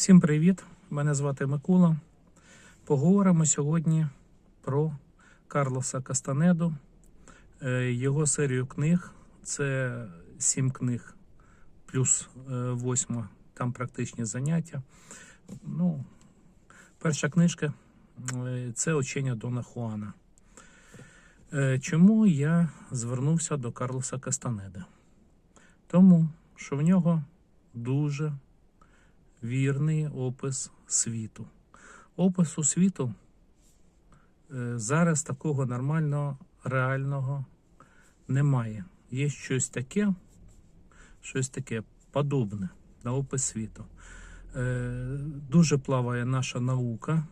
Всім привіт! Мене звати Микола. Поговоримо сьогодні про Карлоса Кастанеду, е, його серію книг. Це сім книг плюс е, восьма, там практичні заняття. Ну, перша книжка е, це Учення Дона Хуана. Чому я звернувся до Карлоса Кастанеда? Тому що в нього дуже вірний опис світу. Опису світу е, зараз такого нормального, реального немає. Є щось таке, щось таке подобне на опис світу. Е, Дуже плаває наша наука.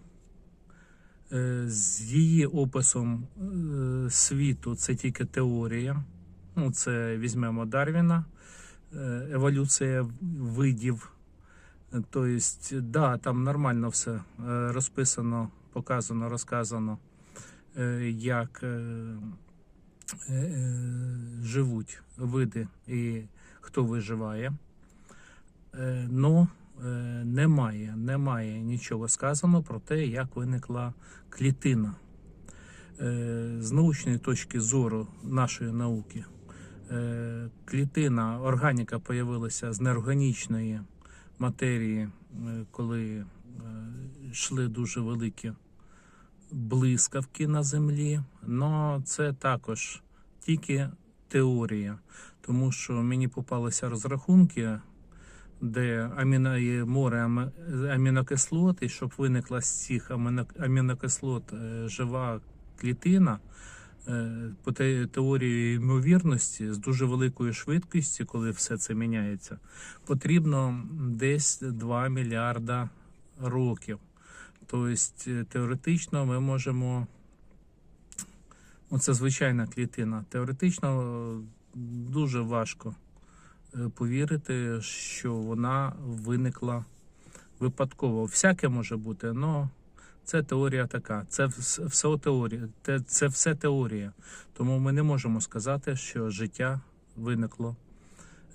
Е, З її описом світу це тільки теорія. Ну, це візьмемо Дарвіна, еволюція видів. Тобто, да, там нормально все е, розписано, показано, розказано, е, як е, живуть види і хто виживає. Е, Но е, немає, немає нічого сказано про те, як виникла клітина. Е, З научної точки зору нашої науки, клітина, органіка появилася з неорганічної матерії, е, коли е, йшли дуже великі блискавки на землі. Но це також тільки теорія, тому що мені попалися розрахунки, де аміно, море амінокислот, і щоб виникла з цих амінокислот е, жива клітина. Е, По те- теорії ймовірності з дуже великою швидкістю, коли все це міняється, потрібно десь 2 мільярда років. Тобто, е, теоретично ми можемо. Ну, це звичайна клітина. Теоретично е, дуже важко повірити, що вона виникла випадково. Всяке може бути, але це теорія така. Це все теорія. Те- Це все теорія. Тому ми не можемо сказати, що життя виникло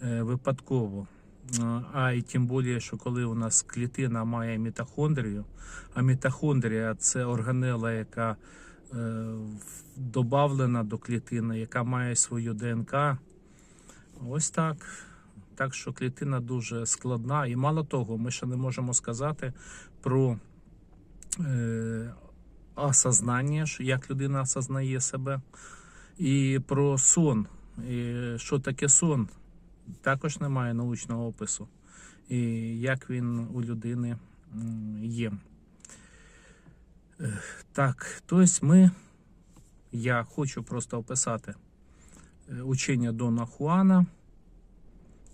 е, випадково. А, А і тим більше, що коли у нас клітина має мітохондрію, а мітохондрія це органела, яка е, додавлена до клітини, яка має свою ДНК. Ось так. Так що клітина дуже складна. І мало того, ми ще не можемо сказати про е, осознання, як людина осознає себе, і про сон. І що таке сон? Також немає научного опису. І як він у людини є. Е, Так, тобто ми, я хочу просто описати е, учення Дона Хуана.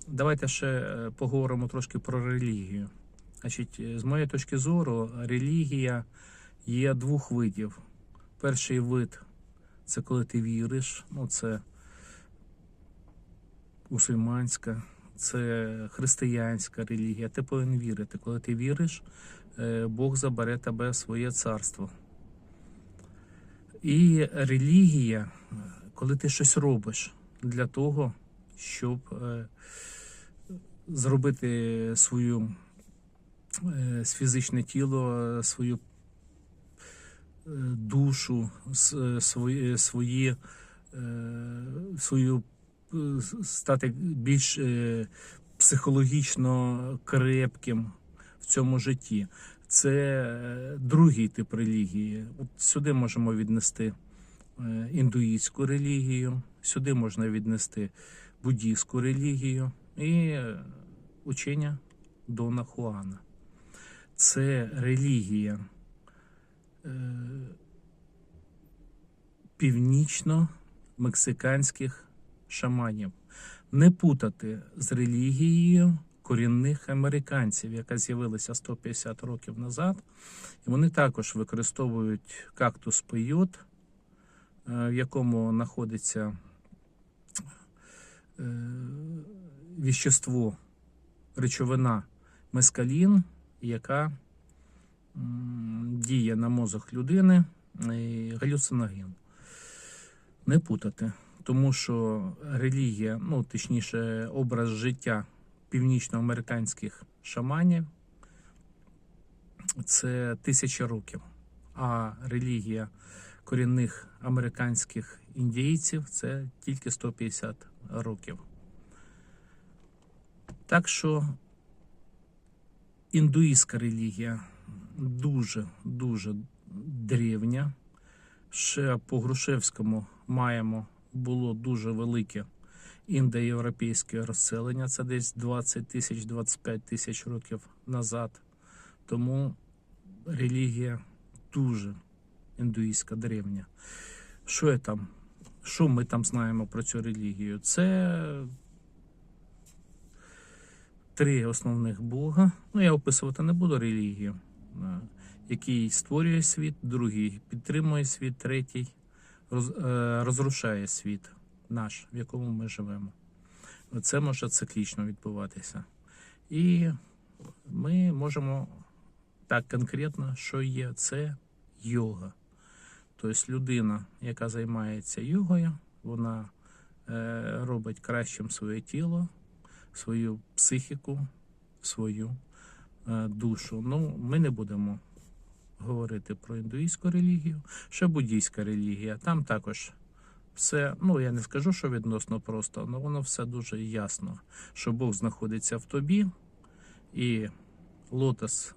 Давайте ще е, поговоримо трошки про релігію. Значить, з моєї точки зору, релігія є двох видів. Перший вид це коли ти віриш, ну це мусульманська, це християнська релігія. Ти повинен вірити. Коли ти віриш, е, Бог забере тебе в своє царство. І релігія, коли ти щось робиш для того, щоб е, зробити свою з фізичне тіло, е, свою е, душу, е, свої, свої, е, свою е, стати більш е, психологічно крепким в цьому житті. Це е, другий тип релігії. От сюди можемо віднести е, індуїстську релігію, сюди можна віднести буддійську релігію і е, учення Дона Хуана. Це релігія е, північно-мексиканських шаманів. Не путати з релігією корінних американців, яка з'явилася 150 років назад. І вони також використовують кактус пейот, е, в якому знаходиться е, віщество, речовина мескалін, яка діє на мозок людини і галюциноген. Не путати, тому що релігія, ну точніше, образ життя північноамериканських шаманів це тисячі років, а релігія корінних американських індійців це тільки 150 років. Так що індуїстська релігія дуже дуже древня. Ще по Грушевському маємо було дуже велике індоєвропейське розселення. Це десь 20 тисяч 25 тисяч років назад. Тому релігія дуже індуїстська древня. Що я там? Що ми там знаємо про цю релігію? Це три основних Бога. Ну, я описувати не буду релігію, е, який створює світ, другий підтримує світ, третій е, розрушає світ наш, в якому ми живемо. Це може циклічно відбуватися. І ми можемо так конкретно, що є це йога. Тобто людина, яка займається йогою, вона е, робить кращим своє тіло, свою психіку, свою е, душу. Ну, ми не будемо говорити про індуїзьку релігію, ще буддійська релігія. Там також все, ну я не скажу, що відносно просто, але воно все дуже ясно, що Бог знаходиться в тобі, і лотос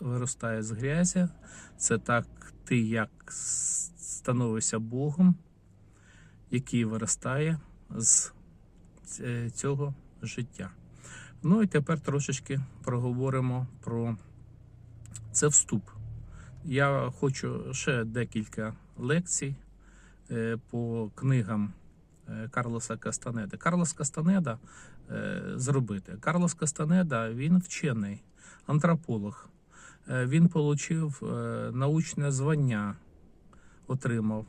виростає з грязі. Це так ти як становишся Богом, який виростає з е, цього життя. Ну і тепер трошечки проговоримо про це вступ. Я хочу ще декілька лекцій е, по книгам е, Карлоса Кастанеда. Карлос Кастанеда е, зробити. Карлос Кастанеда він вчений, антрополог. Він отримав научне звання, отримав,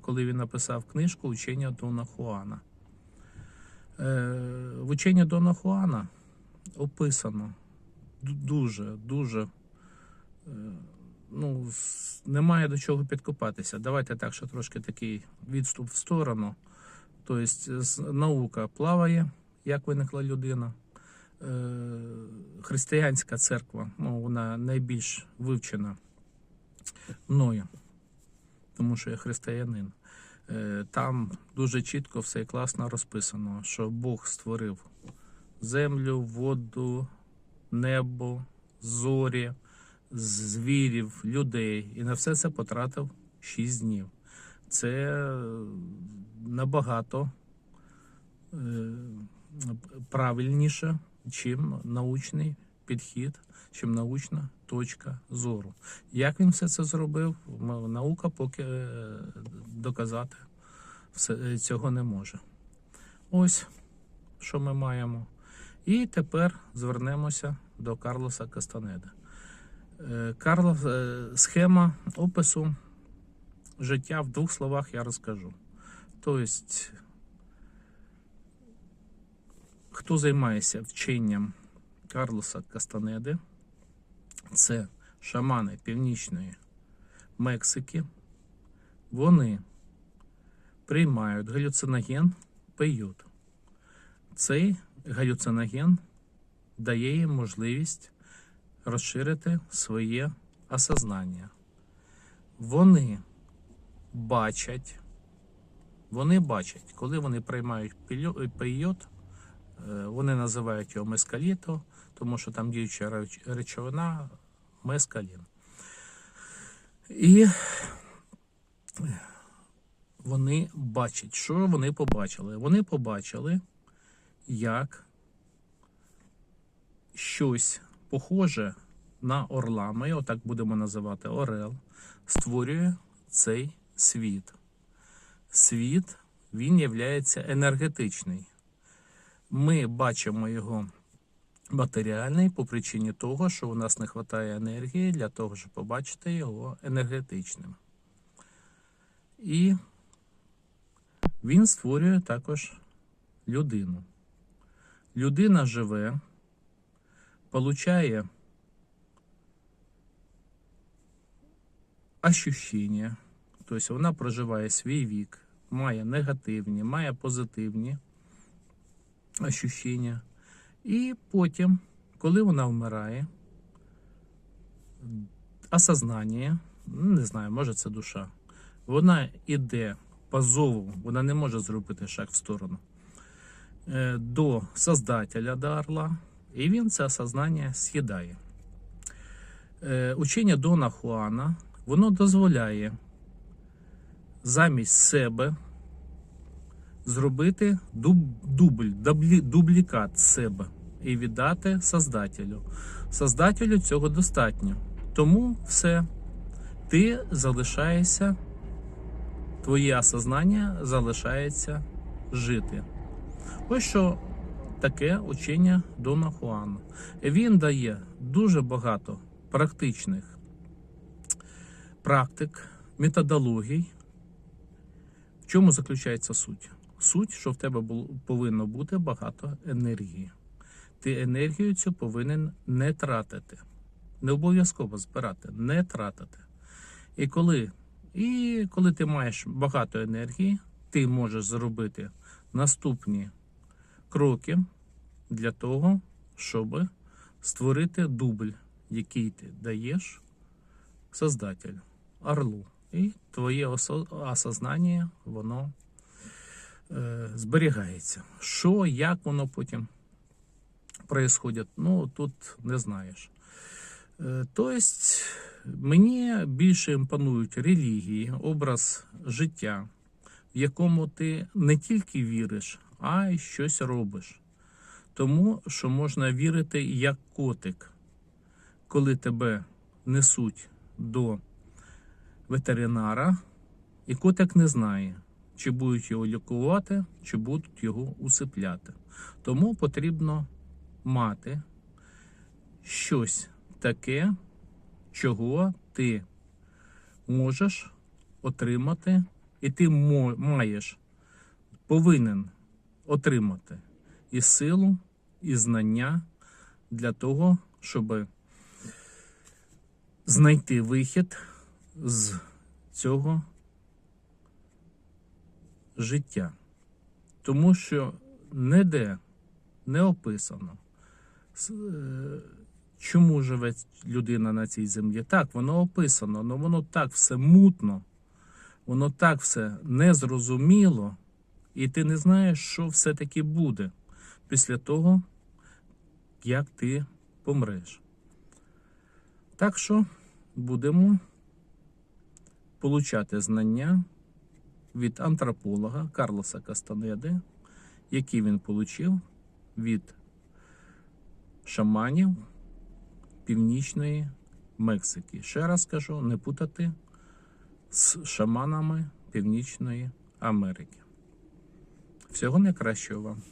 коли він написав книжку Учення Дона Хуана. Е, В ученні Дона Хуана описано дуже, дуже. е, Ну, немає до чого підкопатися. Давайте так, що трошки такий відступ в сторону. Тобто, наука плаває, як виникла людина. Е, Християнська церква, ну, вона найбільш вивчена мною, тому що я християнин. Е, Там дуже чітко все класно розписано, що Бог створив землю, воду, небо, зорі, звірів, людей, і на все це потратив 6 днів. Це е, набагато е, правильніше, чим научний підхід, чим научна точка зору. Як він все це зробив, наука поки е, доказати е, цього не може. Ось що ми маємо. І тепер звернемося до Карлоса Кастанеда. Е, Карлос, схема опису життя в двох словах я розкажу. Тобто, хто займається вченням Карлоса Кастанеди, це шамани Північної Мексики. Вони приймають галюциноген пейот. Цей галюциноген дає їм можливість розширити своє осознання. Вони бачать, вони бачать, коли вони приймають пейот, е, вони називають його мескаліто, тому що там діюча речовина мескалін. І вони бачать, що вони побачили. Вони побачили, як щось похоже на орла, ми його так будемо називати Орел, створює цей світ. Світ, він є енергетичний. Ми бачимо його матеріальний по причині того, що у нас не вистачає енергії для того, щоб побачити його енергетичним. І він створює також людину. Людина живе, получає ощущення, тобто вона проживає свій вік, має негативні, має позитивні ощущення. І потім, коли вона вмирає, осознання, не знаю, може це душа. Вона іде по зову, вона не може зробити шаг в сторону е, до Создателя до орла, і він це осознання з'їдає. Е, Учення Дона Хуана воно дозволяє замість себе зробити дуб, дубль, дублі, дублікат себе і віддати Создателю. Создателю цього достатньо. Тому все, ти залишаєшся, твоє осознання залишається жити. Ось що таке учення Дона Хуана. Він дає дуже багато практичних практик, методологій. В чому заключається суть? Суть, що в тебе було, повинно бути багато енергії. Ти енергію цю повинен не тратити. Не обов'язково збирати, не тратити. І коли, і коли ти маєш багато енергії, ти можеш зробити наступні кроки для того, щоб створити дубль, який ти даєш Создателю, орлу. І твоє осознання, воно зберігається. Що, як воно потім происходить, ну тут не знаєш. Е, Тобто, мені більше імпонують релігії, образ життя, в якому ти не тільки віриш, а й щось робиш. Тому що можна вірити як котик, коли тебе несуть до ветеринара, і котик не знає, чи будуть його лікувати, чи будуть його усипляти. Тому потрібно мати щось таке, чого ти можеш отримати, і ти маєш, повинен отримати і силу, і знання для того, щоб знайти вихід з цього життя. Тому що ніде не описано, е, чому живе людина на цій землі. Так, воно описано, але воно так все мутно, воно так все незрозуміло, і ти не знаєш, що все-таки буде після того, як ти помреш. Так що будемо получати знання від антрополога Карлоса Кастанеди, які він отримав від шаманів Північної Мексики. Ще раз кажу, не путати з шаманами Північної Америки. Всього найкращого вам.